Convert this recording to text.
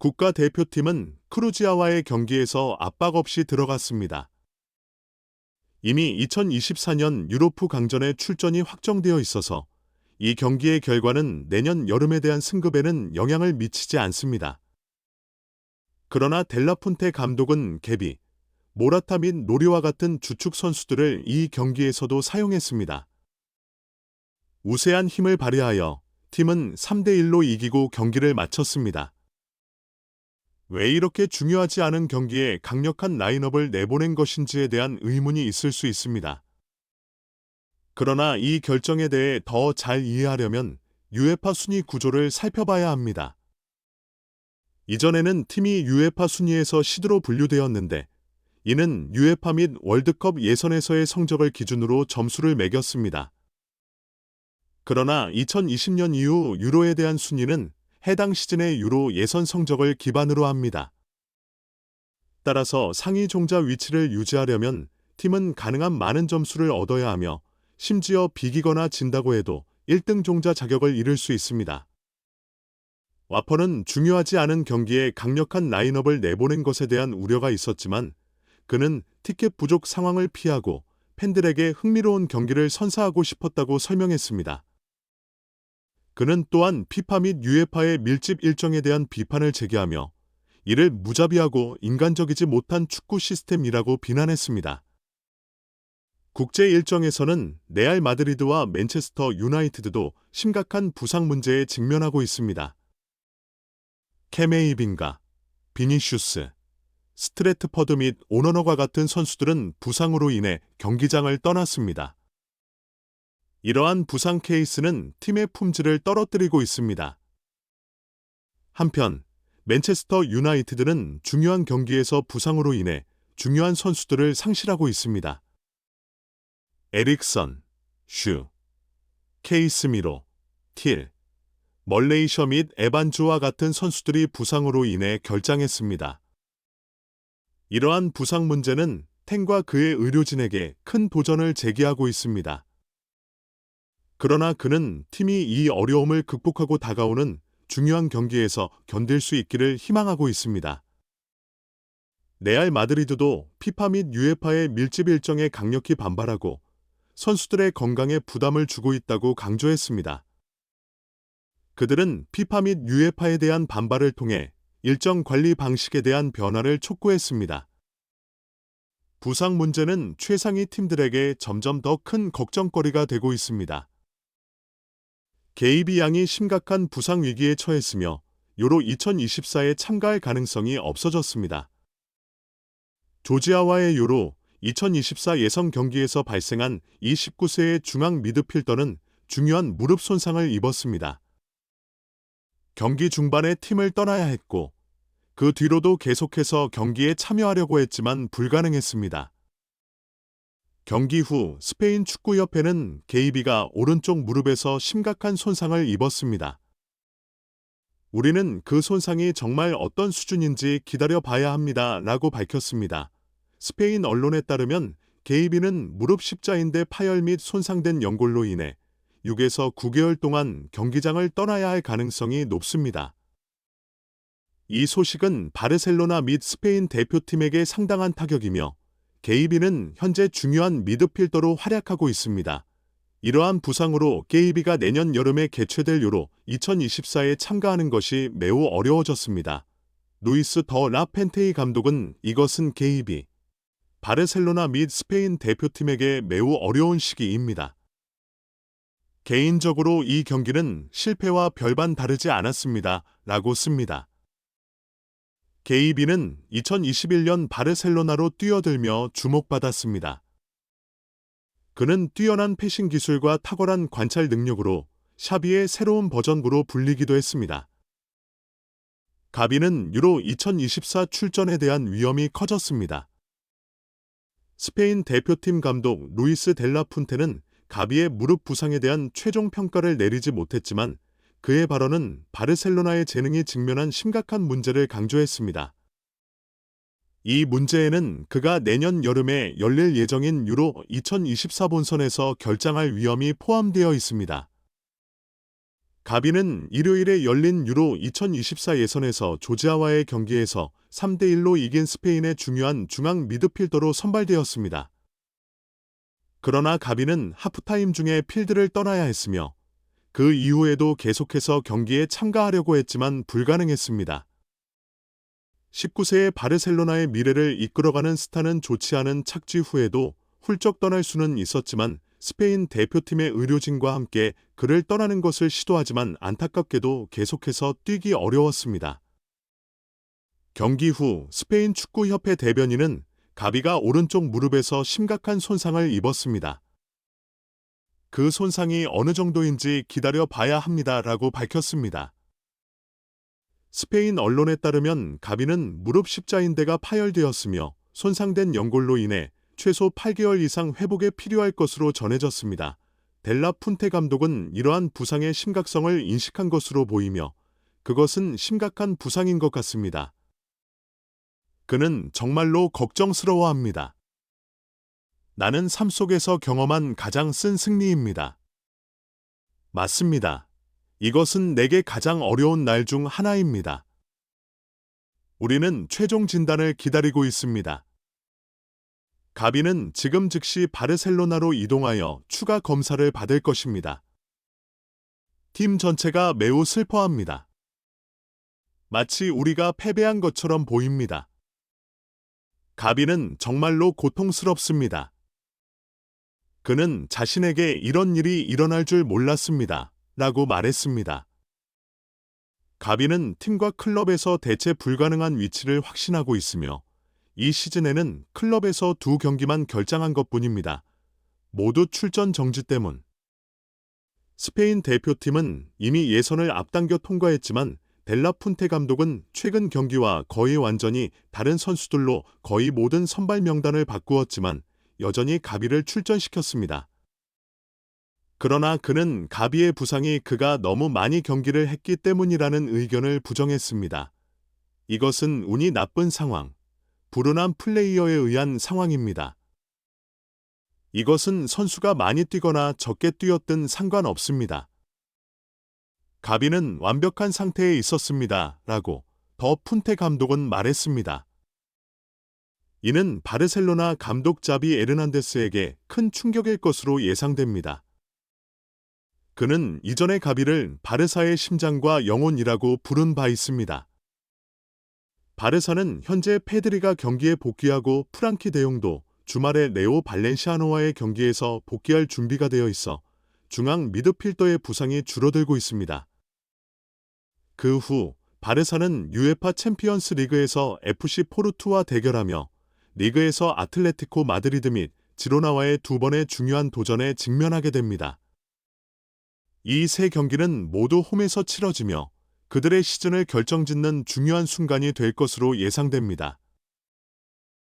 국가대표팀은 크루지아와의 경기에서 압박 없이 들어갔습니다. 이미 2024년 유로프 강전에 출전이 확정되어 있어서 이 경기의 결과는 내년 여름에 대한 승급에는 영향을 미치지 않습니다. 그러나 델라푼테 감독은 개비, 모라타 및 노리와 같은 주축 선수들을 이 경기에서도 사용했습니다. 우세한 힘을 발휘하여 팀은 3대1로 이기고 경기를 마쳤습니다. 왜 이렇게 중요하지 않은 경기에 강력한 라인업을 내보낸 것인지에 대한 의문이 있을 수 있습니다. 그러나 이 결정에 대해 더 잘 이해하려면 유에파 순위 구조를 살펴봐야 합니다. 이전에는 팀이 유에파 순위에서 시드로 분류되었는데 이는 유에파 및 월드컵 예선에서의 성적을 기준으로 점수를 매겼습니다. 그러나 2020년 이후 유로에 대한 순위는 해당 시즌의 유로 예선 성적을 기반으로 합니다. 따라서 상위 종자 위치를 유지하려면 팀은 가능한 많은 점수를 얻어야 하며 심지어 비기거나 진다고 해도 1등 종자 자격을 잃을 수 있습니다. 와퍼는 중요하지 않은 경기에 강력한 라인업을 내보낸 것에 대한 우려가 있었지만 그는 티켓 부족 상황을 피하고 팬들에게 흥미로운 경기를 선사하고 싶었다고 설명했습니다. 그는 또한 피파 및 유에파의 밀집 일정에 대한 비판을 제기하며 이를 무자비하고 인간적이지 못한 축구 시스템이라고 비난했습니다. 국제 일정에서는 레알 마드리드와 맨체스터 유나이티드도 심각한 부상 문제에 직면하고 있습니다. 케메이빈가, 비니슈스, 스트레트퍼드 및 오너너가 같은 선수들은 부상으로 인해 경기장을 떠났습니다. 이러한 부상 케이스는 팀의 품질을 떨어뜨리고 있습니다. 한편 맨체스터 유나이티드는 중요한 경기에서 부상으로 인해 중요한 선수들을 상실하고 있습니다. 에릭선, 슈, 케이스미로, 틸, 멀레이셔 및 에반주와 같은 선수들이 부상으로 인해 결장했습니다. 이러한 부상 문제는 탱과 그의 의료진에게 큰 도전을 제기하고 있습니다. 그러나 그는 팀이 이 어려움을 극복하고 다가오는 중요한 경기에서 견딜 수 있기를 희망하고 있습니다. 레알 마드리드도 피파 및 유에파의 밀집 일정에 강력히 반발하고 선수들의 건강에 부담을 주고 있다고 강조했습니다. 그들은 피파 및 유에파에 대한 반발을 통해 일정 관리 방식에 대한 변화를 촉구했습니다. 부상 문제는 최상위 팀들에게 점점 더 큰 걱정거리가 되고 있습니다. 게이비 양이 심각한 부상 위기에 처했으며 요로 2024에 참가할 가능성이 없어졌습니다. 조지아와의 요로 2024 예선 경기에서 발생한 29세의 중앙 미드필더는 중요한 무릎 손상을 입었습니다. 경기 중반에 팀을 떠나야 했고 그 뒤로도 계속해서 경기에 참여하려고 했지만 불가능했습니다. 경기 후 스페인 축구협회는 게이비가 오른쪽 무릎에서 심각한 손상을 입었습니다. 우리는 그 손상이 정말 어떤 수준인지 기다려 봐야 합니다. 라고 밝혔습니다. 스페인 언론에 따르면 게이비는 무릎 십자인대 파열 및 손상된 연골로 인해 6에서 9개월 동안 경기장을 떠나야 할 가능성이 높습니다. 이 소식은 바르셀로나 및 스페인 대표팀에게 상당한 타격이며 게이비는 현재 중요한 미드필더로 활약하고 있습니다. 이러한 부상으로 게이비가 내년 여름에 개최될 유로 2024에 참가하는 것이 매우 어려워졌습니다. 루이스 더 라펜테이 감독은 이것은 게이비, 바르셀로나 및 스페인 대표팀에게 매우 어려운 시기입니다. 개인적으로 이 경기는 실패와 별반 다르지 않았습니다. 라고 씁니다. 게이비는 2021년 바르셀로나로 뛰어들며 주목받았습니다. 그는 뛰어난 패싱 기술과 탁월한 관찰 능력으로 샤비의 새로운 버전으로 불리기도 했습니다. 가비는 유로 2024 출전에 대한 위험이 커졌습니다. 스페인 대표팀 감독 루이스 델라푼테는 가비의 무릎 부상에 대한 최종 평가를 내리지 못했지만 그의 발언은 바르셀로나의 재능이 직면한 심각한 문제를 강조했습니다. 이 문제에는 그가 내년 여름에 열릴 예정인 유로 2024 본선에서 결장할 위험이 포함되어 있습니다. 가비는 일요일에 열린 유로 2024 예선에서 조지아와의 경기에서 3대1로 이긴 스페인의 중요한 중앙 미드필더로 선발되었습니다. 그러나 가비는 하프타임 중에 필드를 떠나야 했으며 그 이후에도 계속해서 경기에 참가하려고 했지만 불가능했습니다. 19세의 바르셀로나의 미래를 이끌어가는 스타는 좋지 않은 착지 후에도 훌쩍 떠날 수는 있었지만 스페인 대표팀의 의료진과 함께 그를 떠나는 것을 시도하지만 안타깝게도 계속해서 뛰기 어려웠습니다. 경기 후 스페인 축구협회 대변인은 가비가 오른쪽 무릎에서 심각한 손상을 입었습니다. 그 손상이 어느 정도인지 기다려 봐야 합니다 라고 밝혔습니다. 스페인 언론에 따르면 가비는 무릎 십자인대가 파열되었으며 손상된 연골로 인해 최소 8개월 이상 회복에 필요할 것으로 전해졌습니다. 델라 푼테 감독은 이러한 부상의 심각성을 인식한 것으로 보이며 그것은 심각한 부상인 것 같습니다. 그는 정말로 걱정스러워합니다. 나는 삶 속에서 경험한 가장 쓴 승리입니다. 맞습니다. 이것은 내게 가장 어려운 날 중 하나입니다. 우리는 최종 진단을 기다리고 있습니다. 가비는 지금 즉시 바르셀로나로 이동하여 추가 검사를 받을 것입니다. 팀 전체가 매우 슬퍼합니다. 마치 우리가 패배한 것처럼 보입니다. 가비는 정말로 고통스럽습니다. 그는 자신에게 이런 일이 일어날 줄 몰랐습니다. 라고 말했습니다. 가비는 팀과 클럽에서 대체 불가능한 위치를 확신하고 있으며 이 시즌에는 클럽에서 두 경기만 결장한 것 뿐입니다. 모두 출전 정지 때문. 스페인 대표팀은 이미 예선을 앞당겨 통과했지만 델라 푼테 감독은 최근 경기와 거의 완전히 다른 선수들로 거의 모든 선발 명단을 바꾸었지만 여전히 가비를 출전시켰습니다. 그러나 그는 가비의 부상이 그가 너무 많이 경기를 했기 때문이라는 의견을 부정했습니다. 이것은 운이 나쁜 상황, 불운한 플레이어에 의한 상황입니다. 이것은 선수가 많이 뛰거나 적게 뛰었든 상관없습니다. 가비는 완벽한 상태에 있었습니다. 라고 더 푼테 감독은 말했습니다. 이는 바르셀로나 감독 자비 에르난데스에게 큰 충격일 것으로 예상됩니다. 그는 이전의 가비를 바르사의 심장과 영혼이라고 부른 바 있습니다. 바르사는 현재 페드리가 경기에 복귀하고 프랑키 대용도 주말에 네오 발렌시아노와의 경기에서 복귀할 준비가 되어 있어 중앙 미드필더의 부상이 줄어들고 있습니다. 그 후 바르사는 유에파 챔피언스 리그에서 FC 포르투와 대결하며 리그에서 아틀레티코 마드리드 및 지로나와의 두 번의 중요한 도전에 직면하게 됩니다. 이 세 경기는 모두 홈에서 치러지며 그들의 시즌을 결정짓는 중요한 순간이 될 것으로 예상됩니다.